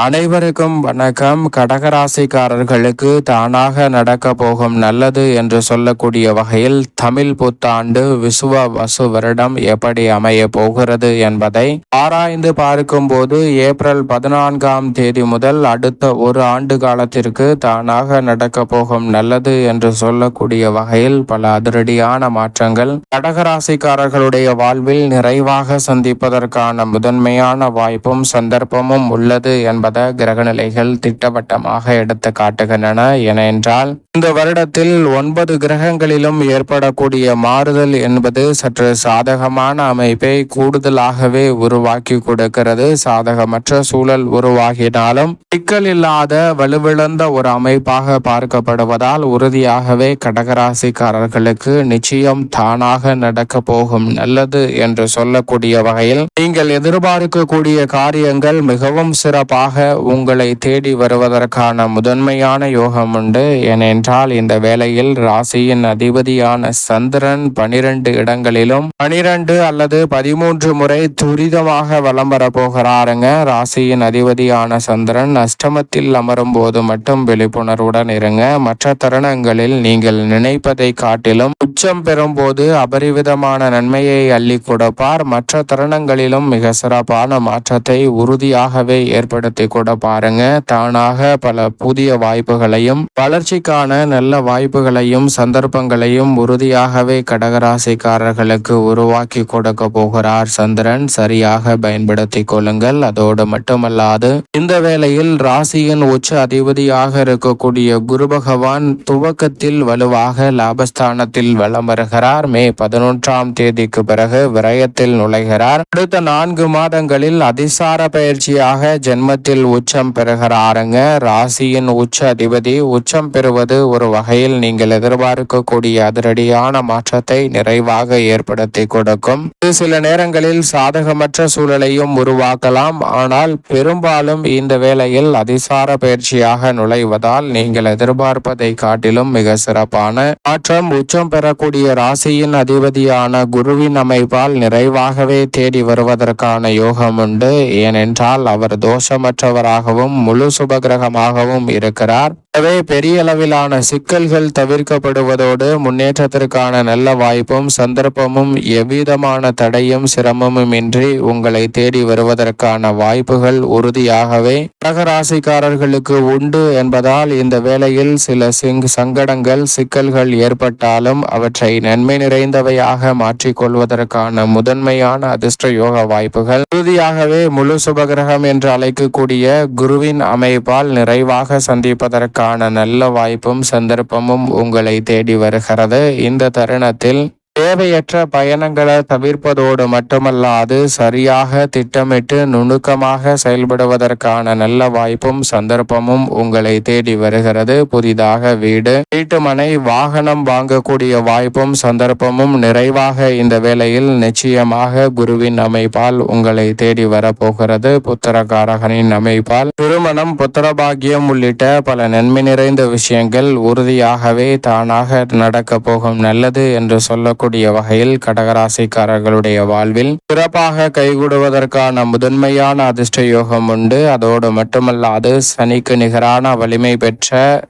அனைவருக்கும் வணக்கம். கடகராசிக்காரர்களுக்கு தானாக நடக்க போகும் நல்லது என்று சொல்லக்கூடிய வகையில் தமிழ் புத்தாண்டு விசுவ வசு வருடம் எப்படி அமைய போகிறது என்பதை ஆராய்ந்து பார்க்கும்போது ஏப்ரல் பதினான்காம் தேதி முதல் அடுத்த ஒரு ஆண்டு காலத்திற்கு தானாக நடக்க போகும் நல்லது என்று சொல்லக்கூடிய வகையில் பல அதிரடியான மாற்றங்கள் கடகராசிக்காரர்களுடைய வாழ்வில் நிறைவாக சந்திப்பதற்கான முதன்மையான வாய்ப்பும் சந்தர்ப்பமும் உள்ளது என்பதை கிரகநிலைகள் திட்டவட்டமாக எடுத்து காட்டுகின்றன. ஏனென்றால் இந்த வருடத்தில் ஒன்பது கிரகங்களிலும் ஏற்படக்கூடிய மாறுதல் என்பது சற்று சாதகமான அமைப்பை கூடுதலாகவே உருவாக்கி கொடுக்கிறது. சாதகமற்ற சூழல் உருவாகினாலும் சிக்கல் இல்லாத வலுவிழந்த ஒரு அமைப்பாக பார்க்கப்படுவதால் உறுதியாகவே கடகராசிக்காரர்களுக்கு நிச்சயம் தானாக நடக்க போகும் நல்லது என்று சொல்லக்கூடிய வகையில் நீங்கள் எதிர்பார்க்கக்கூடிய காரியங்கள் மிகவும் சிறப்பாக உங்களை தேடி வருவதற்கான முதன்மையான யோகம் உண்டு. ஏனென்றால் இந்த வேளையில் ராசியின் அதிபதியான சந்திரன் பனிரெண்டு இடங்களிலும் பனிரெண்டு அல்லது பதிமூன்று முறை துரிதமாக வலம் வரப்போகிறாருங்க ராசியின் அதிபதியான சந்திரன் அஷ்டமத்தில் அமரும் போது மட்டும் விழிப்புணர்வுடன் இருங்க. மற்ற தருணங்களில் நீங்கள் நினைப்பதை காட்டிலும் உச்சம் பெறும்போது அபரிவிதமான நன்மையை அள்ளி கொடுப்பார். மற்ற தருணங்களிலும் மிக சிறப்பான மாற்றத்தை உறுதியாகவே ஏற்படுத்தி கூட பாருங்க. தானாக பல புதிய வாய்ப்புகளையும் வளர்ச்சிக்கான நல்ல வாய்ப்புகளையும் சந்தர்ப்பங்களையும் உறுதியாகவே கடகராசிக்காரர்களுக்கு உருவாக்கி கொடுக்க போகிறார் சந்திரன். சரியாக பயன்படுத்திக் கொள்ளுங்கள். அதோடு மட்டுமல்லாது இந்த வேளையில் ராசியின் உச்ச அதிபதியாக இருக்கக்கூடிய குரு பகவான் துவக்கத்தில் வலுவாக லாபஸ்தானத்தில் வலம் வருகிறார். மே பதினொன்றாம் தேதிக்கு பிறகு விரயத்தில் நுழைகிறார். அடுத்த நான்கு மாதங்களில் அதிசார பயிற்சியாக ஜென்மத்தில் உச்சம் பெறுகிறாருங்க. ராசியின் உச்ச அதிபதி உச்சம் பெறுவது ஒரு வகையில் நீங்கள் எதிர்பார்க்கக்கூடிய அதிரடியான மாற்றத்தை நிறைவாக ஏற்படுத்தி கொடுக்கும். இது சில நேரங்களில் சாதகமற்ற சூழலையும் உருவாக்கலாம். ஆனால் பெரும்பாலும் இந்த வேளையில் அதிசார பயிற்சியாக நுழைவதால் நீங்கள் எதிர்பார்ப்பதை காட்டிலும் மிக சிறப்பான மாற்றம். உச்சம் பெறக்கூடிய ராசியின் அதிபதியான குருவின் அமைப்பால் நிறைவாகவே தேடி வருவதற்கான யோகம் உண்டு. ஏனென்றால் அவர் தோஷமற்ற பெற்றவராகவும் முழு சுபகிரகமாகவும் இருக்கிறார். எனவே பெரிய அளவிலான சிக்கல்கள் தவிர்க்கப்படுவதோடு முன்னேற்றத்திற்கான நல்ல வாய்ப்பும் சந்தர்ப்பமும் எவ்விதமான தடையும் சிரமமும் இன்றி உங்களை தேடி வருவதற்கான வாய்ப்புகள் உறுதியாகவே கடகராசிக்காரர்களுக்கு உண்டு என்பதால் இந்த வேளையில் சில சிங் சங்கடங்கள் சிக்கல்கள் ஏற்பட்டாலும் அவற்றை நன்மை நிறைந்தவையாக மாற்றிக்கொள்வதற்கான முதன்மையான அதிர்ஷ்ட யோக வாய்ப்புகள். உறுதியாகவே முழு சுபகிரகம் என்று அழைக்கக்கூடிய குருவின் அமைப்பால் நிறைவாக சந்திப்பதற்கு காண நல்ல வாய்ப்பும் சந்தர்ப்பமும் உங்களை தேடி வருகிறது. இந்த தருணத்தில் தேவையற்ற பயணங்களை தவிர்ப்பதோடு மட்டுமல்லாது சரியாக திட்டமிட்டு நுணுக்கமாக செயல்படுவதற்கான நல்ல வாய்ப்பும் சந்தர்ப்பமும் உங்களை தேடி வருகிறது. புதிதாக வீடு வீட்டுமனை வாகனம் வாங்கக்கூடிய வாய்ப்பும் சந்தர்ப்பமும் நிறைவாக இந்த வேளையில் நிச்சயமாக குருவின் அமைப்பால் உங்களை தேடி வரப்போகிறது. புத்திரகாரகனின் அமைப்பால் திருமணம் புத்திரபாகியம் உள்ளிட்ட பல நன்மை நிறைந்த விஷயங்கள் உறுதியாகவே தானாக நடக்க போகும். நல்லது என்று சொல்லக்கூடிய வகையில் கடகராசிக்காரர்களுடைய வாழ்வில் சிறப்பாக கைகூடுவதற்கான முதன்மையான அதிர்ஷ்ட யோகம் உண்டு. அதோடு மட்டுமல்லாது சனிக்கு நிகரான வலிமை பெற்ற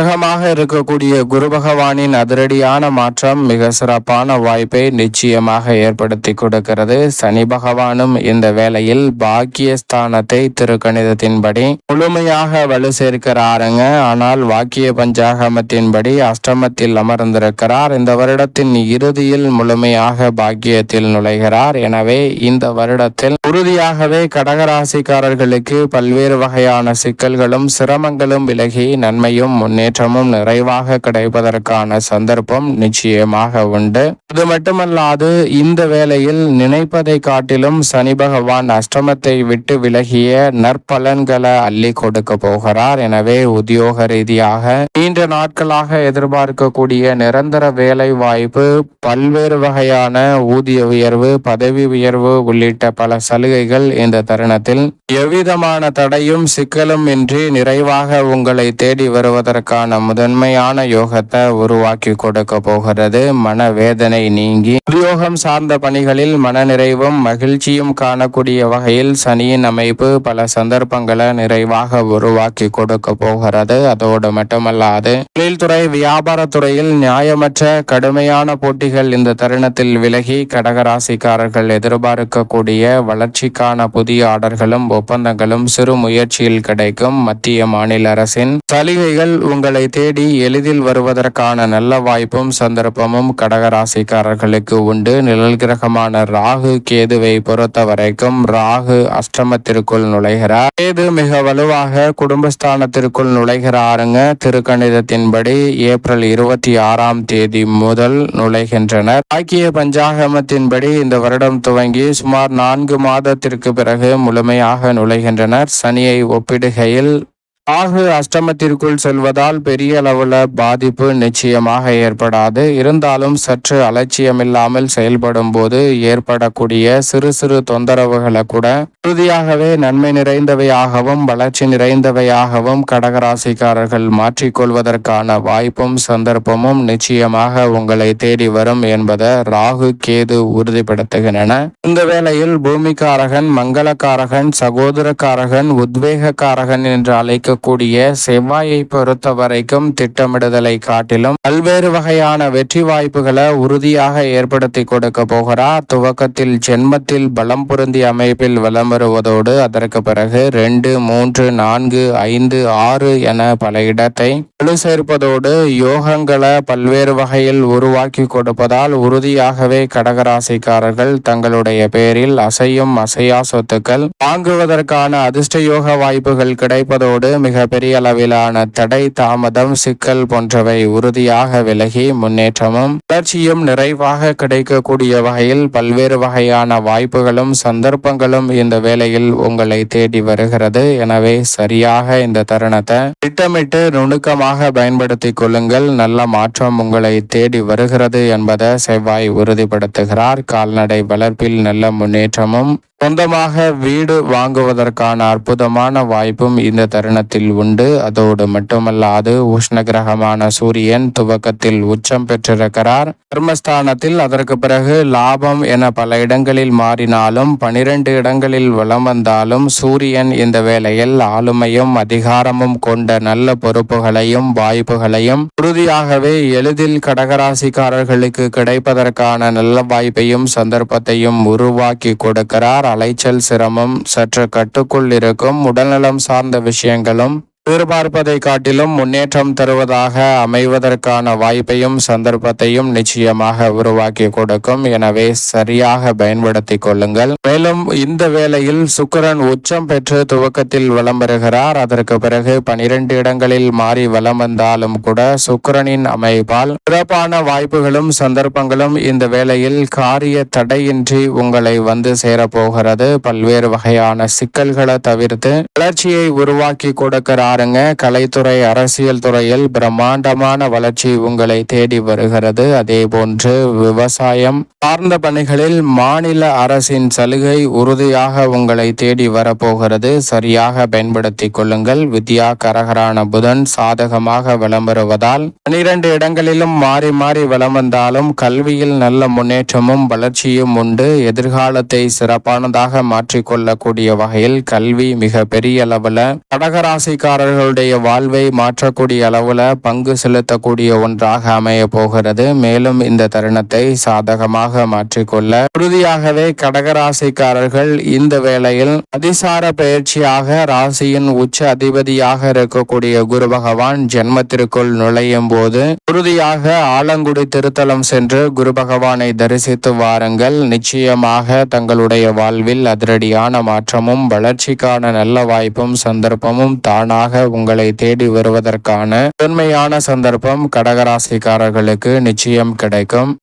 கிரகமாக இருக்கக்கூடிய குரு பகவானின் அதிரடியான மாற்றம் மிக சிறப்பான வாய்ப்பை நிச்சயமாக ஏற்படுத்தி கொடுக்கிறது. சனி பகவானும் இந்த வேளையில் பாக்கியஸ்தானத்தை திருக்கணிதத்தின்படி முழுமையாக வலு சேர்க்கிறாருங்க. ஆனால் வாக்கிய பஞ்சாகமத்தின்படி அஷ்டமத்தில் அமர்ந்திருக்கிறார். இந்த வருடத்தின் இறுதியில் முழுமையாக பாக்கியத்தில் நுழைகிறார். எனவே இந்த வருடத்தில் உறுதியாகவே கடகராசிக்காரர்களுக்கு பல்வேறு வகையான சிக்கல்களும் சிரமங்களும் விலகி நன்மையும் முன்னேற்றமும் நிறைவாக கிடைப்பதற்கான சந்தர்ப்பம் நிச்சயமாக உண்டு. அது மட்டுமல்லாது இந்த வேளையில் நினைப்பதை காட்டிலும் சனி பகவான் அஷ்டமத்தை விட்டு விலகிய நற்பலன்களை அள்ளி கொடுக்க போகிறார். எனவே உத்தியோக ரீதியாக நீண்ட நாட்களாக எதிர்பார்க்கக்கூடிய நிரந்தர வேலை வாய்ப்பு பல்வேறு வகையான ஊதிய உயர்வு பதவி உயர்வு உள்ளிட்ட பல சலுகைகள் இந்த தருணத்தில் எவ்விதமான தடையும் சிக்கலும் இன்றி நிறைவாக உங்களை தேடி வருவதற்கான அதற்கான முதன்மையான யோகத்தை உருவாக்கி கொடுக்க போகிறது. மனவேதனை நீங்கி உத்தியோகம் சார்ந்த பணிகளில் மனநிறைவும் மகிழ்ச்சியும் காணக்கூடிய வகையில் சனியின் அமைப்பு பல சந்தர்ப்பங்களை நிறைவாக உருவாக்கி கொடுக்க போகிறது. அதோடு மட்டுமல்லாது தொழில்துறை வியாபாரத்துறையில் நியாயமற்ற கடுமையான போட்டிகள் இந்த தருணத்தில் விலகி கடகராசிக்காரர்கள் எதிர்பார்க்கக்கூடிய வளர்ச்சிக்கான புதிய ஆர்டர்களும் ஒப்பந்தங்களும் சிறு முயற்சியில் கிடைக்கும். மத்திய மாநில அரசின் சலுகைகள் உங்கள் தேடி எளிதில் வருவதற்கான நல்ல வாய்ப்பும் சந்தர்ப்பமும் கடகராசிக்காரர்களுக்கு உண்டு. நிழல் கிரகமான ராகு கேதுவை பொறுத்த வரைக்கும் ராகு அஷ்டமத்திற்குள் நுழைகிறார். கேது மிக வலுவாக குடும்பஸ்தானத்திற்குள் நுழைகிறாருங்க. திருக்கணிதத்தின்படி ஏப்ரல் இருபத்தி ஆறாம் தேதி முதல் நுழைகின்றனர். ஆக்கிய பஞ்சாகமத்தின்படி இந்த வருடம் துவங்கி சுமார் நான்கு மாதத்திற்கு பிறகு முழுமையாக நுழைகின்றனர். சனியை ஒப்பிடுகையில் ராகு அஷ்டமத்திற்குள் செல்வதால் பெரிய அளவுல பாதிப்பு நிச்சயமாக ஏற்படாது. இருந்தாலும் சற்று அலட்சியமில்லாமல் செயல்படும் போது ஏற்படக்கூடிய சிறு சிறு தொந்தரவுகளை கூட உறுதியாகவே நன்மை நிறைந்தவையாகவும் வளர்ச்சி நிறைந்தவையாகவும் கடகராசிக்காரர்கள் மாற்றிக்கொள்வதற்கான வாய்ப்பும் சந்தர்ப்பமும் நிச்சயமாக உங்களை தேடி வரும் என்பதை ராகு கேது உறுதிப்படுத்துகின்றன. இந்த வேளையில் பூமிக்காரகன் மங்களக்காரகன் சகோதரக்காரகன் உத்வேகக்காரகன் என்று அழைக்க இருக்கக்கூடிய செவ்வாயை பொறுத்த வரைக்கும் திட்டமிடுதலை காட்டிலும் பல்வேறு வகையான வெற்றி வாய்ப்புகளை உறுதியாக ஏற்படுத்தி கொடுக்க போகிறார் துவக்கத்தில் ஜென்மத்தில் பலம் பொருந்திய அமைப்பில் வலம் வருவதோடு அதற்கு பிறகு ரெண்டு மூன்று நான்கு ஐந்து ஆறு என பல இடத்தை வலு சேர்ப்பதோடு யோகங்களை பல்வேறு வகையில் உருவாக்கி கொடுப்பதால் உறுதியாகவே கடகராசிக்காரர்கள் தங்களுடைய பேரில் அசையும் அசையா சொத்துக்கள் வாங்குவதற்கான அதிர்ஷ்ட யோக வாய்ப்புகள் கிடைப்பதோடு மிக பெரிய அளவிலான தடை தாமதம் சிக்கல் போன்றவை உறுதியாக விலகி முன்னேற்றமும் வளர்ச்சியும் நிறைவாக கிடைக்கக்கூடிய வகையில் பல்வேறு வகையான வாய்ப்புகளும் சந்தர்ப்பங்களும் இந்த வேளையில் உங்களை தேடி வருகிறது. எனவே சரியாக இந்த தருணத்தை திட்டமிட்டு நுணுக்கமாக பயன்படுத்திக் கொள்ளுங்கள். நல்ல மாற்றம் உங்களை தேடி வருகிறது என்பதை செவ்வாய் உறுதிப்படுத்துகிறார். கால்நடை வளர்ப்பில் நல்ல முன்னேற்றமும் சொந்தமாக வீடு வாங்குவதற்கான அற்புதமான வாய்ப்பும் இந்த தருணத்தில் உண்டு. அதோடு மட்டுமல்லாது உஷ்ண கிரகமான சூரியன் துவக்கத்தில் உச்சம் பெற்றிருக்கிறார். கர்மஸ்தானத்தில் அதற்கு பிறகு லாபம் என பல இடங்களில் மாறினாலும் பனிரெண்டு இடங்களில் வளம் வந்தாலும் சூரியன் இந்த வேளையில் ஆளுமையும் அதிகாரமும் கொண்ட நல்ல பொறுப்புகளையும் வாய்ப்புகளையும் உறுதியாகவே எளிதில் கடகராசிக்காரர்களுக்கு கிடைப்பதற்கான நல்ல வாய்ப்பையும் சந்தர்ப்பத்தையும் உருவாக்கி கொடுக்கிறார். அலைச்சல் சிரமம் சற்று கட்டுக்குள் இருக்கும் உடல்நலம் சார்ந்த விஷயங்களும் எதிர்பார்ப்பதை காட்டிலும் முன்னேற்றம் தருவதாக அமைவதற்கான வாய்ப்பையும் சந்தர்ப்பத்தையும் நிச்சயமாக உருவாக்கி கொடுக்கும். எனவே சரியாக பயன்படுத்தி கொள்ளுங்கள். மேலும் இந்த வேளையில் சுக்கரன் உச்சம் பெற்று துவக்கத்தில் வலம் வருகிறார். அதற்கு பிறகு பனிரெண்டு இடங்களில் மாறி வலம் வந்தாலும் கூட சுக்கரனின் அமைப்பால் சிறப்பான வாய்ப்புகளும் சந்தர்ப்பங்களும் இந்த வேளையில் காரிய தடையின்றி உங்களை வந்து சேரப்போகிறது. பல்வேறு வகையான சிக்கல்களை தவிர்த்து வளர்ச்சியை உருவாக்கி கொடுக்கிறார். பாருங்க கலைத்துறை அரசியல் துறையில் பிரம்மாண்டமான வளர்ச்சி உங்களை தேடி வருகிறது. அதே போன்று விவசாயம் சார்ந்த பணிகளில் மாநில அரசின் சலுகை உறுதியாக உங்களை தேடி வரப்போகிறது. சரியாக பயன்படுத்தி கொள்ளுங்கள். வித்யா கரகரான புதன் சாதகமாக வலம் வருவதால் பனிரெண்டு இடங்களிலும் மாறி மாறி வளம் வந்தாலும் கல்வியில் நல்ல முன்னேற்றமும் வளர்ச்சியும் உண்டு. எதிர்காலத்தை சிறப்பானதாக மாற்றிக்கொள்ளக்கூடிய வகையில் கல்வி மிக பெரிய அளவில் கடகராசிக்கார அவர்களுடைய வாழ்வை மாற்றக்கூடிய அளவுல பங்கு செலுத்தக்கூடிய ஒன்றாக அமைய போகிறது. மேலும் இந்த தருணத்தை சாதகமாக மாற்றிக்கொள்ள உறுதியாகவே கடகராசிக்காரர்கள் இந்த வேளையில் அதிசார பயிற்சியாக ராசியின் உச்ச அதிபதியாக இருக்கக்கூடிய குரு பகவான் ஜென்மத்திற்குள் நுழையும் போது உறுதியாக ஆலங்குடி திருத்தலம் சென்று குரு பகவானை தரிசித்து வாருங்கள். நிச்சயமாக தங்களுடைய வாழ்வில் அதிரடியான மாற்றமும் வளர்ச்சிக்கான நல்ல வாய்ப்பும் சந்தர்ப்பமும் தானாக உங்களை தேடி வருவதற்கான உண்மையான சந்தர்ப்பம் கடகராசிக்காரர்களுக்கு நிச்சயம் கிடைக்கும்.